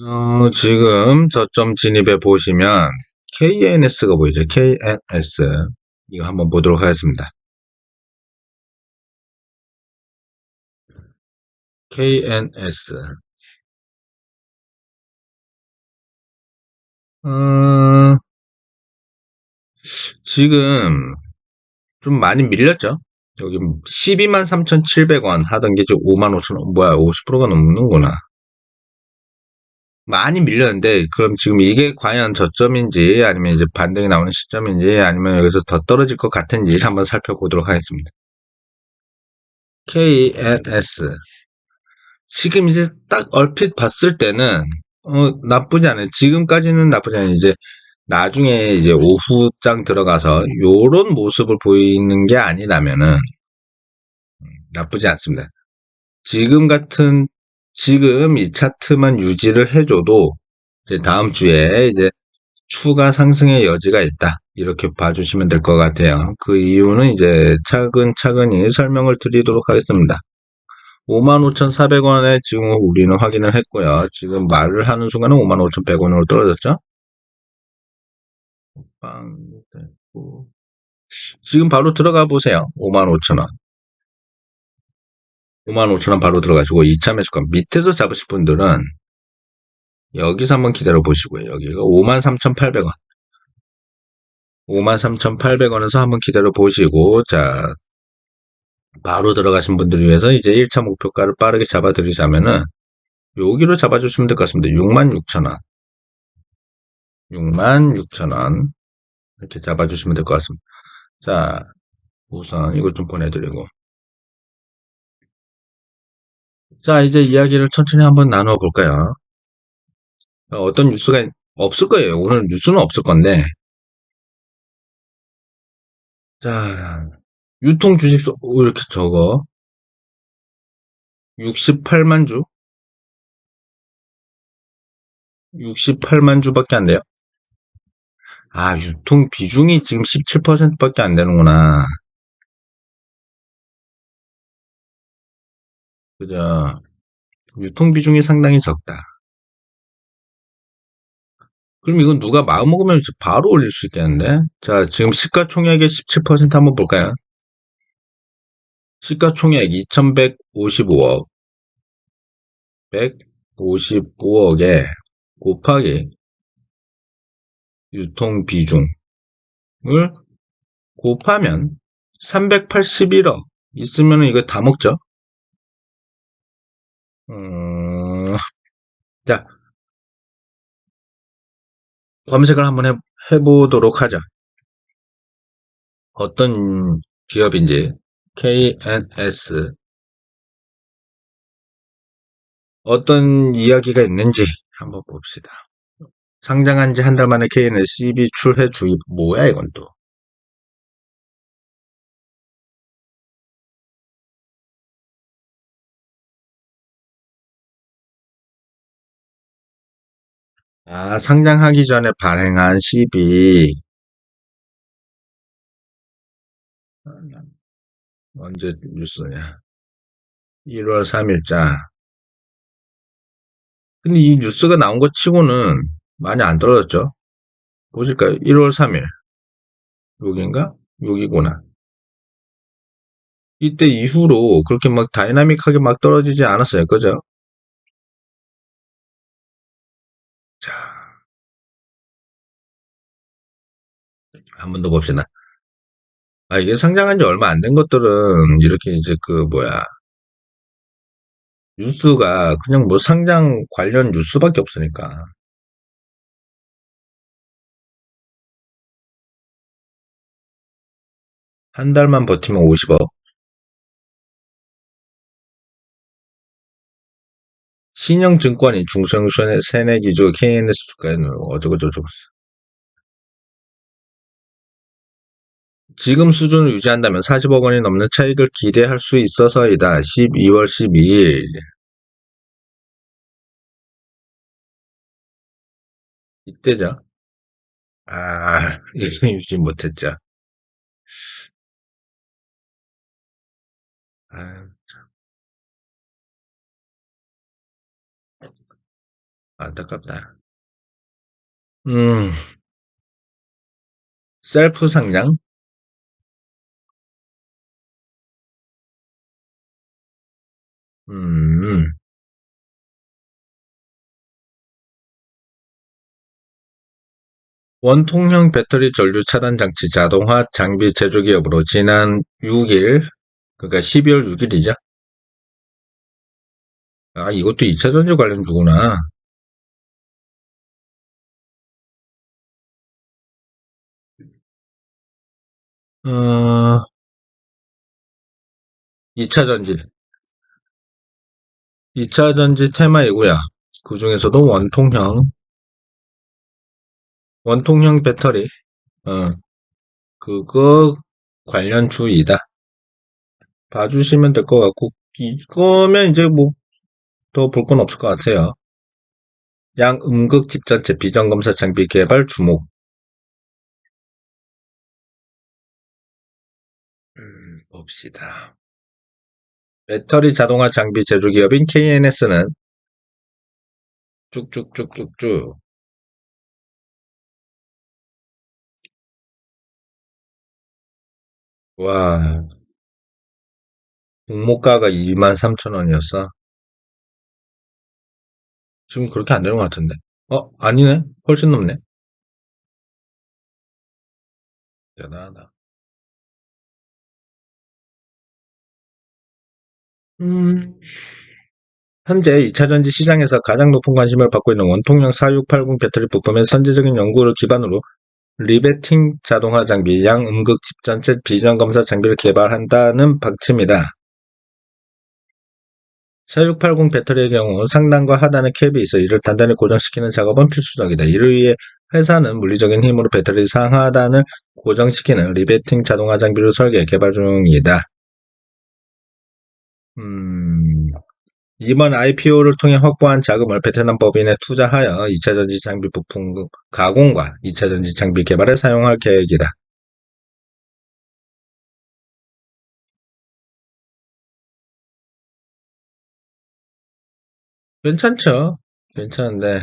어, 지금 저점 진입해 보시면 KNS가 보이죠? KNS. 이거 한번 보도록 하겠습니다. KNS. 음, 지금 좀 많이 밀렸죠? 여기 12만 3,700원 하던 게 지금 5만 5천 원, 뭐야, 50%가 넘는구나. 많이 밀렸는데, 그럼 지금 이게 과연 저점인지, 아니면 이제 반등이 나오는 시점인지, 아니면 여기서 더 떨어질 것 같은지 한번 살펴보도록 하겠습니다. KNS. 지금 이제 딱 얼핏 봤을 때는, 어, 나쁘지 않아요. 지금까지는 나쁘지 않아요. 이제 나중에 이제 오후장 들어가서 요런 모습을 보이는 게 아니라면은, 나쁘지 않습니다. 지금 같은 지금 이 차트만 유지를 해줘도 이제 다음 주에 이제 추가 상승의 여지가 있다. 이렇게 봐주시면 될 것 같아요. 그 이유는 이제 차근차근히 설명을 드리도록 하겠습니다. 55,400원에 지금 우리는 확인을 했고요. 지금 말을 하는 순간은 55,100원으로 떨어졌죠? 지금 바로 들어가 보세요. 55,000원. 55,000원 바로 들어가시고 2차 매수권 밑에서 잡으실 분들은 여기서 한번 기다려 보시고요. 여기가 53,800원. 53,800원에서 한번 기다려 보시고 자 바로 들어가신 분들을 위해서 이제 1차 목표가를 빠르게 잡아드리자면은 여기로 잡아주시면 될 것 같습니다. 66,000원. 66,000원. 이렇게 잡아주시면 될 것 같습니다. 자, 우선 이것 좀 보내드리고. 자, 이제 이야기를 천천히 한번 나누어 볼까요? 어떤 뉴스가 없을 거예요. 오늘 뉴스는 없을 건데. 자, 유통 주식수 이렇게 적어. 68만 주. 68만 주밖에 안 돼요. 아, 유통 비중이 지금 17%밖에 안 되는구나. 그죠? 유통 비중이 상당히 적다. 그럼 이건 누가 마음먹으면 바로 올릴 수 있겠는데? 자, 지금 시가총액의 17% 한번 볼까요? 시가총액 2155억. 155억에 곱하기 유통 비중을 곱하면 381억 있으면 이거 다 먹죠? 음, 자, 검색을 한번 해, 해보도록 하죠. 어떤 기업인지 KNS 어떤 이야기가 있는지 한번 봅시다. 상장한 지 한 달 만에 KNS 출해 주입 뭐야 이건 또 아, 상장하기 전에 발행한 시비 언제 뉴스냐? 1월 3일자. 근데 이 뉴스가 나온 것 치고는 많이 안 떨어졌죠? 보실까요? 1월 3일. 여긴가? 여기구나. 이때 이후로 그렇게 막 다이나믹하게 막 떨어지지 않았어요. 그죠? 한 번 더 봅시다. 아, 이게 상장한 지 얼마 안 된 것들은 이렇게 이제 그 뭐야. 뉴스가 그냥 뭐 상장 관련 뉴스밖에 없으니까. 한 달만 버티면 50억. 신영증권이 중소형 세내기주 KNS 주가에는 어쩌고저쩌고. 지금 수준을 유지한다면 40억 원이 넘는 차익을 기대할 수 있어서이다. 12월 12일. 이때죠. 아, 이거 유지 못했죠. 아, 안타깝다. 음, 셀프 상장? 음, 원통형 배터리 전류 차단 장치 자동화 장비 제조 기업으로 지난 6일, 그러니까 12월 6일이죠. 아, 이것도 2차 전지 관련 누구나. 어, 2차 전지. 2차 전지 테마이고요. 그 중에서도 원통형, 원통형 배터리, 어, 그거 관련 주이다. 봐주시면 될 것 같고, 이거면 이제 뭐, 더 볼 건 없을 것 같아요. 양음극 집전체 비전검사 장비 개발 주목. 음, 봅시다. 배터리 자동화 장비 제조 기업인 KNS는 쭉쭉쭉쭉쭉 와 공모가가 23,000원이었어. 지금 그렇게 안 되는 것 같은데. 어 아니네 훨씬 높네. 대단하다. 음, 현재 2차 전지 시장에서 가장 높은 관심을 받고 있는 원통형 4680 배터리 부품의 선제적인 연구를 기반으로 리베팅 자동화 장비, 양음극 집전체 비전 검사 장비를 개발한다는 방침이다. 4680 배터리의 경우 상단과 하단의 캡이 있어 이를 단단히 고정시키는 작업은 필수적이다. 이를 위해 회사는 물리적인 힘으로 배터리 상하단을 고정시키는 리베팅 자동화 장비를 설계, 개발 중이다. 음, 이번 IPO를 통해 확보한 자금을 베트남 법인에 투자하여 2차 전지 장비 부품 가공과 2차 전지 장비 개발에 사용할 계획이다. 괜찮죠? 괜찮은데,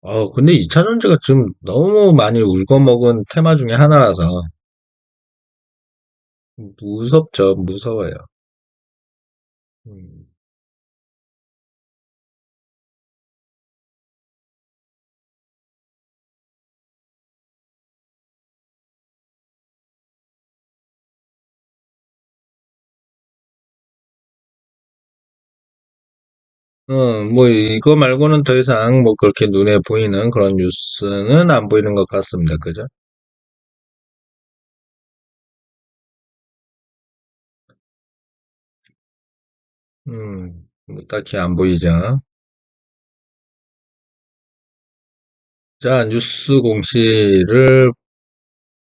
어, 근데 2차 전지가 지금 너무 많이 울거먹은 테마 중에 하나라서 무섭죠, 무서워요. 음. 어, 뭐, 이거 말고는 더 이상 뭐 그렇게 눈에 보이는 그런 뉴스는 안 보이는 것 같습니다. 그죠? 음, 뭐 딱히 안 보이죠? 자, 뉴스 공시를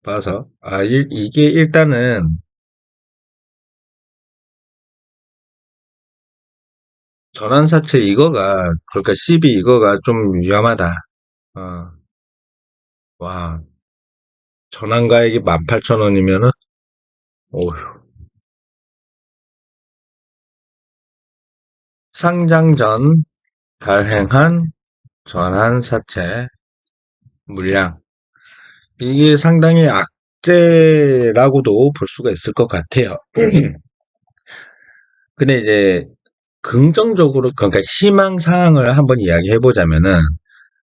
봐서, 아, 일- 이게 일단은 전환사채 이거가, 그러니까 CB 이거가 좀 위험하다. 어, 와, 전환가액이 18,000원이면은, 오, 상장 전 발행한 전환 사채 물량. 이게 상당히 악재라고도 볼 수가 있을 것 같아요. 근데 이제 긍정적으로 그러니까 희망 사항을 한번 이야기해 보자면은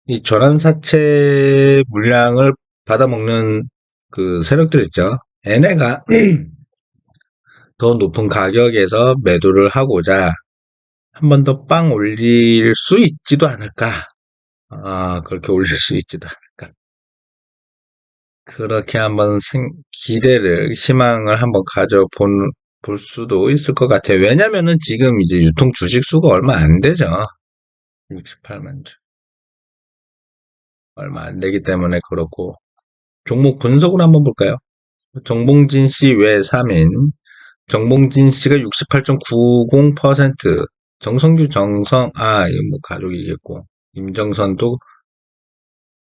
이 전환 사채 물량을 받아먹는 그 세력들 있죠. 얘네가 더 높은 가격에서 매도를 하고자 한 번 더 빵 올릴 수 있지도 않을까. 아, 그렇게 올릴 수 있지도 않을까. 그렇게 한번 생, 기대를, 희망을 한번 가져본, 볼 수도 있을 것 같아요. 왜냐면은 지금 이제 유통 주식 수가 얼마 안 되죠. 68만 주. 얼마 안 되기 때문에 그렇고. 종목 분석으로 한번 볼까요? 정봉진 씨 외 3인. 정봉진 씨가 68.90%. 정성규 정성, 아, 이거 뭐 가족이겠고. 임정선도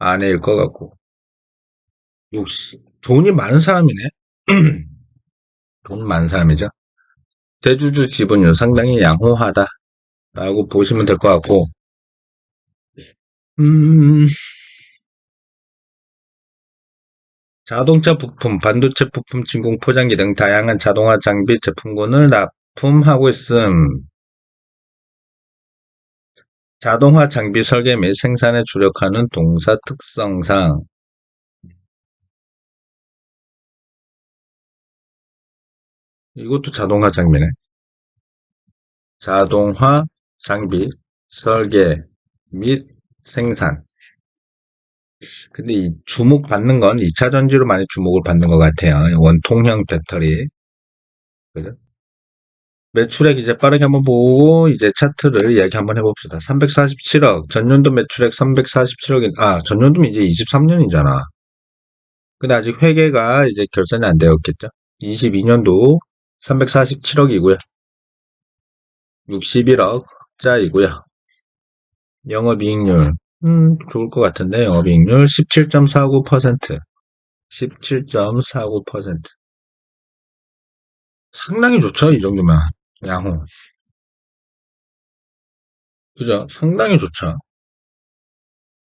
아내일 것 같고. 역시, 돈이 많은 사람이네. 돈 많은 사람이죠. 대주주 지분율 상당히 양호하다 라고 보시면 될 것 같고, 음, 자동차 부품, 반도체 부품, 진공 포장기 등 다양한 자동화 장비 제품군을 납품하고 있음. 자동화 장비 설계 및 생산에 주력하는 동사 특성상 이것도 자동화 장비네. 자동화 장비 설계 및 생산. 근데 이 주목 받는 건 2차 전지로 많이 주목을 받는 것 같아요. 원통형 배터리. 그죠? 매출액 이제 빠르게 한번 보고 이제 차트를 이야기 한번 해봅시다. 347억. 전년도 매출액 347억인, 아, 전년도면 이제 23년이잖아. 근데 아직 회계가 이제 결산이 안 되었겠죠? 22년도 347억이고요. 61억 짜이고요. 영업이익률, 음, 좋을 것 같은데, 영업이익률 17.49%. 17.49%. 상당히 좋죠, 이 정도면. 양호. 그죠? 상당히 좋죠.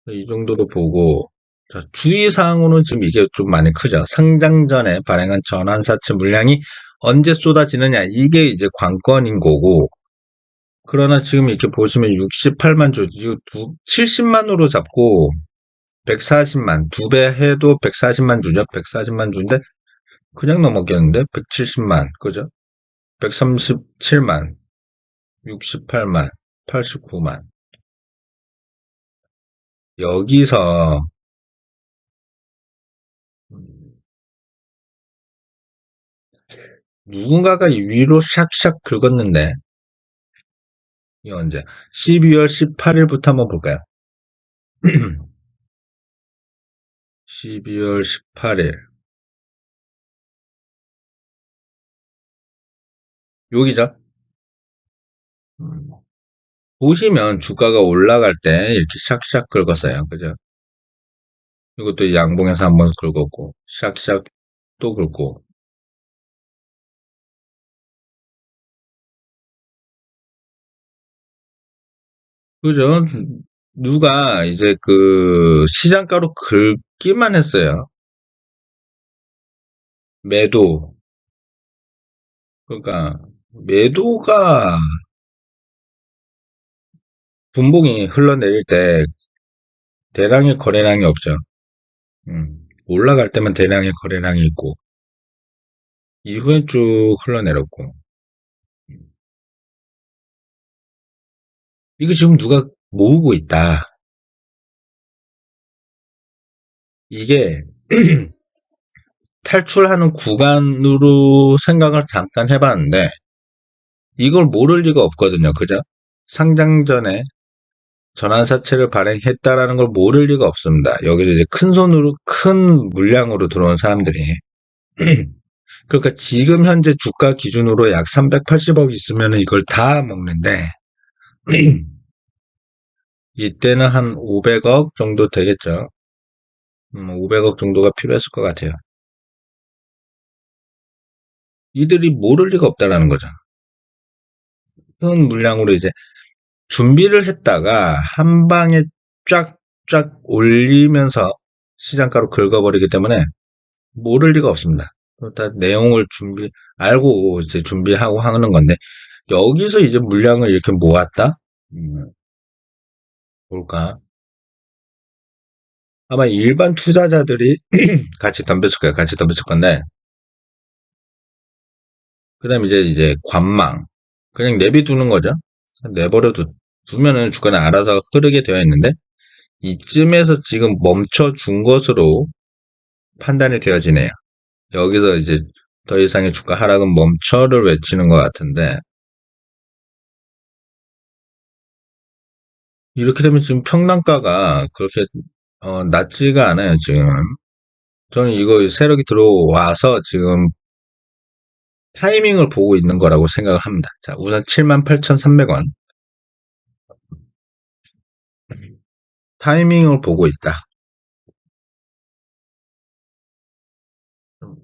이 정도로 보고, 자, 주의사항으로는 지금 이게 좀 많이 크죠. 상장 전에 발행한 전환사채 물량이 언제 쏟아지느냐. 이게 이제 관건인 거고, 그러나 지금 이렇게 보시면 68만 주, 이거 70만으로 잡고 140만, 두 배 해도 140만 주죠? 140만 주인데 그냥 넘었겠는데? 170만, 그죠? 137만, 68만, 89만. 여기서 누군가가 위로 샥샥 긁었는데 이 언제? 12월 18일부터 한번 볼까요? 12월 18일. 여기죠? 음. 보시면 주가가 올라갈 때 이렇게 샥샥 긁었어요. 그죠? 이것도 양봉에서 한번 긁었고, 샥샥 또 긁고. 그죠? 누가 이제 그 시장가로 긁기만 했어요. 매도. 그러니까 매도가 분봉이 흘러내릴 때 대량의 거래량이 없죠. 음, 올라갈 때만 대량의 거래량이 있고 이후에 쭉 흘러내렸고 이거 지금 누가 모으고 있다. 이게 탈출하는 구간으로 생각을 잠깐 해봤는데 이걸 모를 리가 없거든요. 그죠? 상장 전에 전환사채를 발행했다라는 걸 모를 리가 없습니다. 여기서 이제 큰 손으로, 큰 물량으로 들어온 사람들이. 그러니까 지금 현재 주가 기준으로 약 380억 있으면 이걸 다 먹는데, 이때는 한 500억 정도 되겠죠. 음, 500억 정도가 필요했을 것 같아요. 이들이 모를 리가 없다라는 거죠. 큰 물량으로 이제 준비를 했다가 한 방에 쫙쫙 올리면서 시장가로 긁어버리기 때문에 모를 리가 없습니다. 다 내용을 준비, 알고 이제 준비하고 하는 건데, 여기서 이제 물량을 이렇게 모았다? 음, 뭘까? 아마 일반 투자자들이 같이 덤볐을 거예요. 같이 덤볐을 건데, 그 다음에 이제, 이제 관망. 그냥 내비두는 거죠. 내버려 두, 두면은 주가는 알아서 흐르게 되어 있는데, 이쯤에서 지금 멈춰 준 것으로 판단이 되어지네요. 여기서 이제 더 이상의 주가 하락은 멈춰를 외치는 것 같은데, 이렇게 되면 지금 평단가가 그렇게 어, 낮지가 않아요, 지금. 저는 이거 세력이 들어와서 지금 타이밍을 보고 있는 거라고 생각을 합니다. 자, 우선 78,300원. 타이밍을 보고 있다.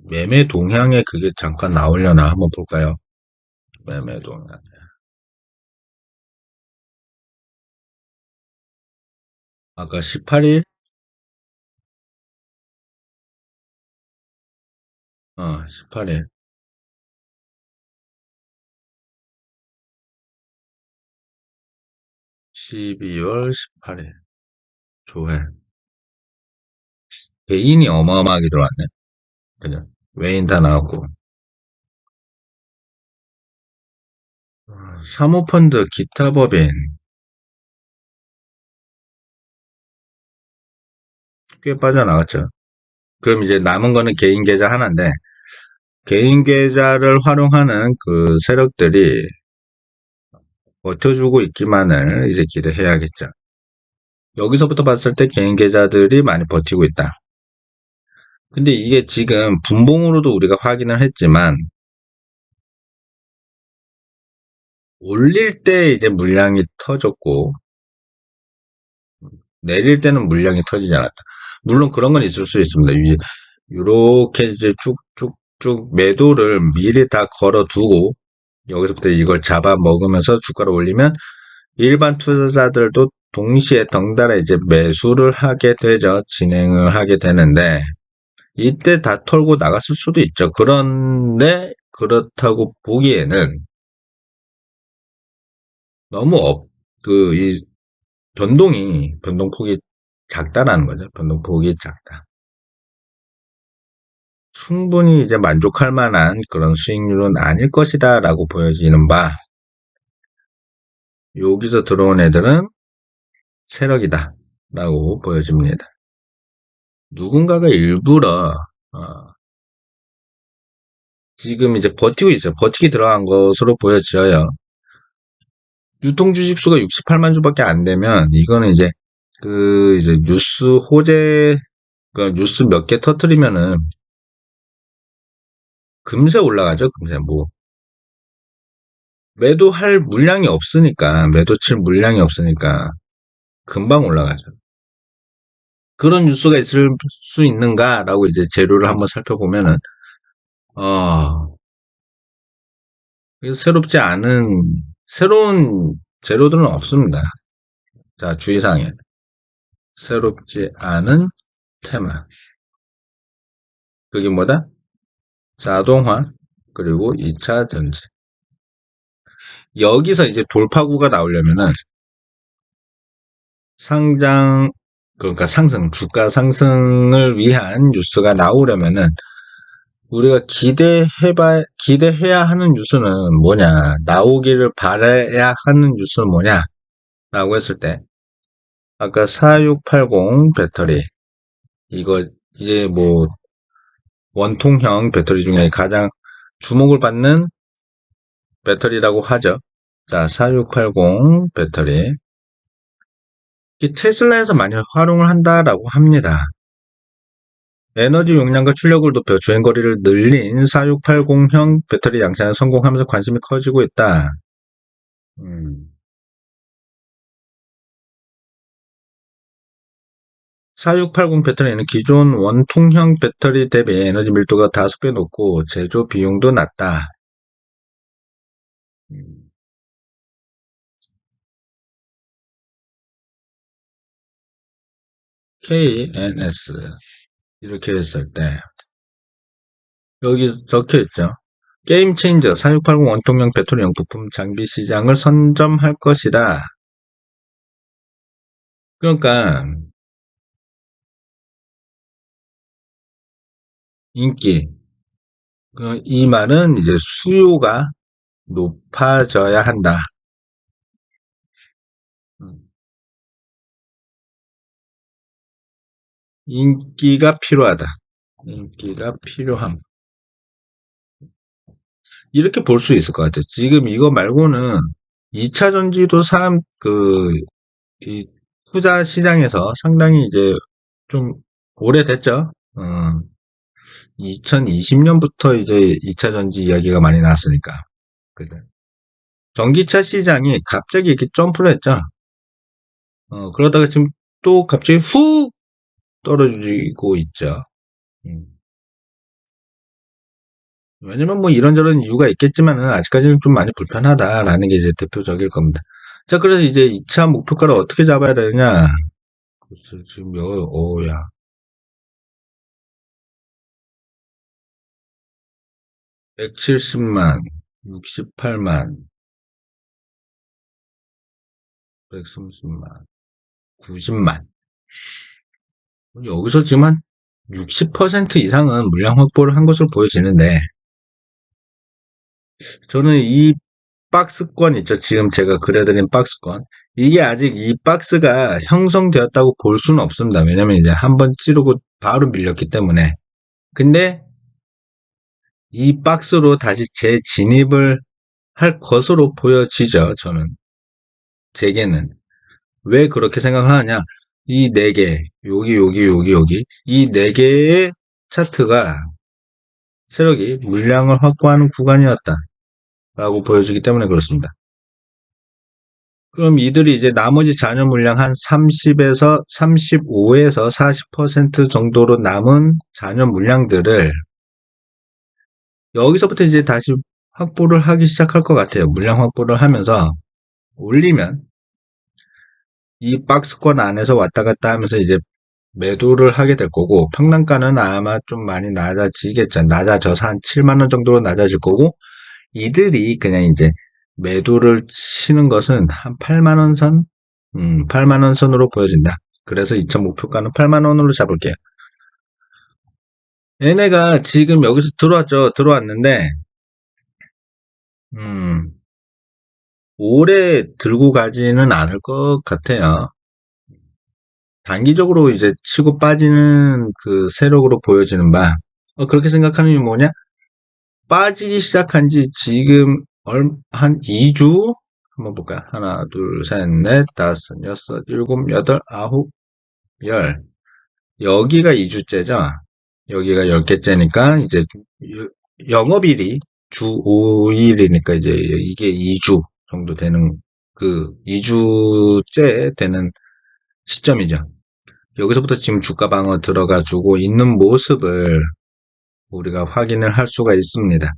매매 동향에 그게 잠깐 나오려나 한번 볼까요? 매매 동향. 아까 18일? 어, 18일. 12월 18일. 조회. 개인이 어마어마하게 들어왔네. 그죠? 외인 다 나왔고. 어, 사모펀드 기타 법인. 꽤 빠져나갔죠. 그럼 이제 남은 거는 개인 계좌 하나인데, 개인 계좌를 활용하는 그 세력들이 버텨주고 있기만을 이제 기대해야겠죠. 여기서부터 봤을 때 개인 계좌들이 많이 버티고 있다. 근데 이게 지금 분봉으로도 우리가 확인을 했지만 올릴 때 이제 물량이 터졌고 내릴 때는 물량이 터지지 않았다. 물론 그런 건 있을 수 있습니다. 이렇게 이제 쭉쭉쭉 매도를 미리 다 걸어두고 여기서부터 이걸 잡아 먹으면서 주가를 올리면 일반 투자자들도 동시에 덩달아 이제 매수를 하게 되죠. 진행을 하게 되는데 이때 다 털고 나갔을 수도 있죠. 그런데 그렇다고 보기에는 너무 업, 그, 이, 변동이, 변동폭이 작다라는 거죠. 변동폭이 작다. 충분히 이제 만족할 만한 그런 수익률은 아닐 것이다 라고 보여지는 바, 여기서 들어온 애들은 세력이다 라고 보여집니다. 누군가가 일부러 어, 지금 이제 버티고 있어요. 버티기 들어간 것으로 보여져요. 유통 주식 수가 68만 주밖에 안 되면 이거는 이제 그 이제 뉴스 호재 그 뉴스 몇 개 터트리면은 금세 올라가죠. 금세 뭐 매도할 물량이 없으니까 매도 칠 물량이 없으니까 금방 올라가죠. 그런 뉴스가 있을 수 있는가라고 이제 재료를 한번 살펴보면은 어 새롭지 않은 새로운 재료들은 없습니다. 자 주의사항에 새롭지 않은 테마 그게 뭐다? 자동화 그리고 2차 전지. 여기서 이제 돌파구가 나오려면은 상장 그러니까 상승, 주가 상승을 위한 뉴스가 나오려면은 우리가 기대해봐, 기대해야 하는 뉴스는 뭐냐, 나오기를 바라야 하는 뉴스는 뭐냐, 라고 했을 때, 아까 4680 배터리, 이거 이제 뭐, 원통형 배터리 중에 가장 주목을 받는 배터리라고 하죠. 자, 4680 배터리. 테슬라에서 많이 활용을 한다라고 합니다. 에너지 용량과 출력을 높여 주행 거리를 늘린 4680형 배터리 양산에 성공하면서 관심이 커지고 있다. 음. 4680 배터리는 기존 원통형 배터리 대비 에너지 밀도가 5배 높고 제조 비용도 낮다. 음. KNS 이렇게 했을 때 여기 적혀 있죠. 게임 체인저 4680 원통형 배터리형 부품 장비 시장을 선점할 것이다. 그러니까 인기 그이 말은 이제 수요가 높아져야 한다. 인기가 필요하다. 인기가 필요함. 이렇게 볼 수 있을 것 같아요. 지금 이거 말고는 2차 전지도 사람, 그, 이 투자 시장에서 상당히 이제 좀 오래됐죠. 어, 2020년부터 이제 2차 전지 이야기가 많이 나왔으니까. 전기차 시장이 갑자기 이렇게 점프를 했죠. 어, 그러다가 지금 또 갑자기 훅 떨어지고 있죠. 음. 왜냐면 뭐 이런저런 이유가 있겠지만은 아직까지는 좀 많이 불편하다라는 게 이제 대표적일 겁니다. 자, 그래서 이제 2차 목표가를 어떻게 잡아야 되느냐? 지금 여, 오야. 백칠십만, 육십팔만, 백삼십만, 구십만. 여기서 지금 한 60% 이상은 물량 확보를 한 것으로 보여지는데, 저는 이 박스권 있죠. 지금 제가 그려드린 박스권. 이게 아직 이 박스가 형성되었다고 볼 수는 없습니다. 왜냐면 이제 한 번 찌르고 바로 밀렸기 때문에. 근데 이 박스로 다시 재진입을 할 것으로 보여지죠. 저는. 제게는. 왜 그렇게 생각을 하냐. 이 네 개, 여기, 여기, 여기, 여기. 이 네 개의 차트가 세력이 물량을 확보하는 구간이었다. 라고 보여지기 때문에 그렇습니다. 그럼 이들이 이제 나머지 잔여 물량 한 30에서 35에서 40% 정도로 남은 잔여 물량들을 여기서부터 이제 다시 확보를 하기 시작할 것 같아요. 물량 확보를 하면서 올리면 이 박스권 안에서 왔다 갔다 하면서 이제 매도를 하게 될 거고 평단가는 아마 좀 많이 낮아지겠죠. 낮아져서 한 7만 원 정도로 낮아질 거고 이들이 그냥 이제 매도를 치는 것은 한 8만 원 선? 음, 8만 원 선으로 보여진다. 그래서 2차 목표가는 8만 원으로 잡을게요. 얘네가 지금 여기서 들어왔죠. 들어왔는데, 음, 오래 들고 가지는 않을 것 같아요. 단기적으로 이제 치고 빠지는 그 세력으로 보여지는 바, 어, 그렇게 생각하는 게 뭐냐? 빠지기 시작한 지 지금 얼, 한 2주? 한번 볼까요? 하나, 둘, 셋, 넷, 다섯, 여섯, 일곱, 여덟, 아홉, 열. 여기가 2주째죠? 여기가 10개째니까, 이제, 영업일이 주 5일이니까, 이제, 이게 2주 정도 되는, 그, 2주째 되는 시점이죠. 여기서부터 지금 주가 방어 들어가지고 있는 모습을 우리가 확인을 할 수가 있습니다.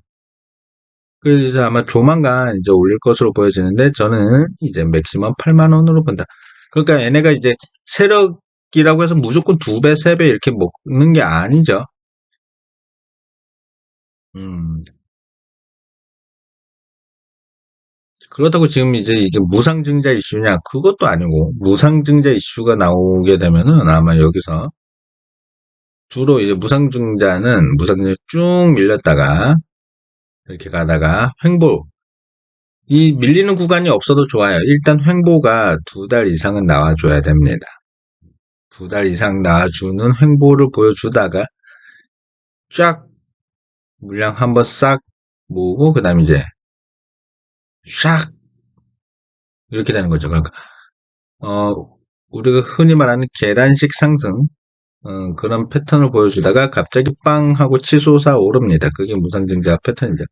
그래서 아마 조만간 이제 올릴 것으로 보여지는데 저는 이제 맥시멈 8만 원으로 본다. 그러니까 얘네가 이제 세력 이라고 해서 무조건 두 배, 세 배 이렇게 먹는 게 아니죠. 음. 그렇다고 지금 이제 이게 무상증자 이슈냐? 그것도 아니고 무상증자 이슈가 나오게 되면은 아마 여기서 주로 이제 무상증자는 무상증자 쭉 밀렸다가 이렇게 가다가 횡보 이 밀리는 구간이 없어도 좋아요. 일단 횡보가 두 달 이상은 나와줘야 됩니다. 두 달 이상 나와주는 횡보를 보여주다가 쫙 물량 한번 싹 모으고 그 다음에 이제 샥 이렇게 되는 거죠. 그러니까 어 우리가 흔히 말하는 계단식 상승 어, 그런 패턴을 보여주다가 갑자기 빵 하고 치솟아 오릅니다. 그게 무상증자 패턴이죠.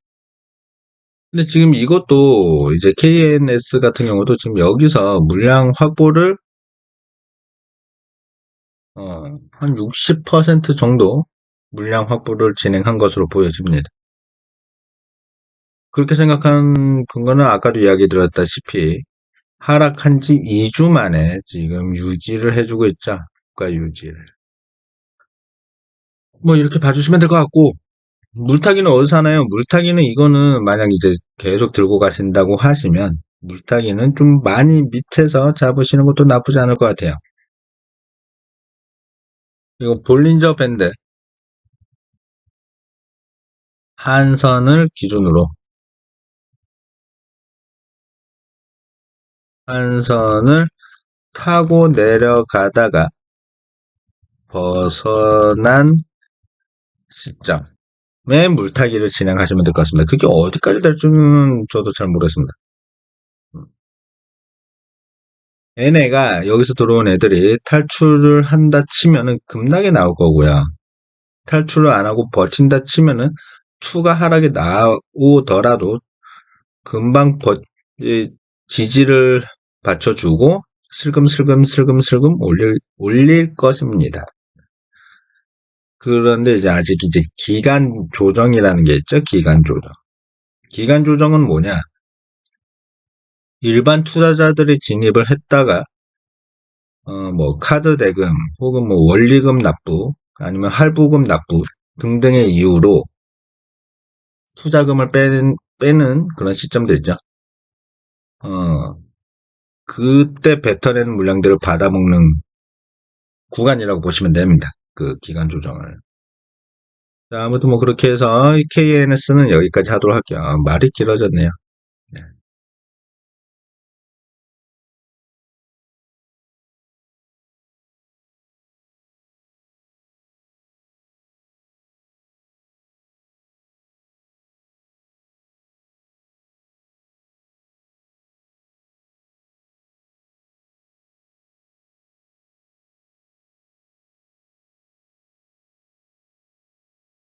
근데 지금 이것도 이제 KNS 같은 경우도 지금 여기서 물량 확보를 어, 한 60% 정도 물량 확보를 진행한 것으로 보여집니다. 그렇게 생각한 근거는 아까도 이야기 드렸다시피 하락한 지 2주 만에 지금 유지를 해주고 있죠. 국가 유지를. 뭐 이렇게 봐주시면 될 것 같고 물타기는 어디서 하나요? 물타기는 이거는 만약 이제 계속 들고 가신다고 하시면 물타기는 좀 많이 밑에서 잡으시는 것도 나쁘지 않을 것 같아요. 이거 볼린저 밴드 한 선을 기준으로 한 선을 타고 내려가다가 벗어난 시점에 물타기를 진행하시면 될 것 같습니다. 그게 어디까지 될지는 저도 잘 모르겠습니다. 얘네가 여기서 들어온 애들이 탈출을 한다 치면은 급락에 나올 거고요. 탈출을 안 하고 버틴다 치면은 추가 하락이 나오더라도 금방 버, 지지를 받쳐주고 슬금슬금 슬금슬금 올릴, 올릴 것입니다. 그런데 이제 아직 이제 기간 조정이라는 게 있죠. 기간 조정. 기간 조정은 뭐냐? 일반 투자자들이 진입을 했다가 어, 뭐, 카드 대금, 혹은 뭐, 원리금 납부, 아니면 할부금 납부 등등의 이유로 투자금을 빼는, 빼는 그런 시점들 있죠. 어, 그때 뱉어내는 물량들을 받아먹는 구간이라고 보시면 됩니다. 그 기간 조정을. 자, 아무튼 뭐 그렇게 해서 KNS는 여기까지 하도록 할게요. 아, 말이 길어졌네요.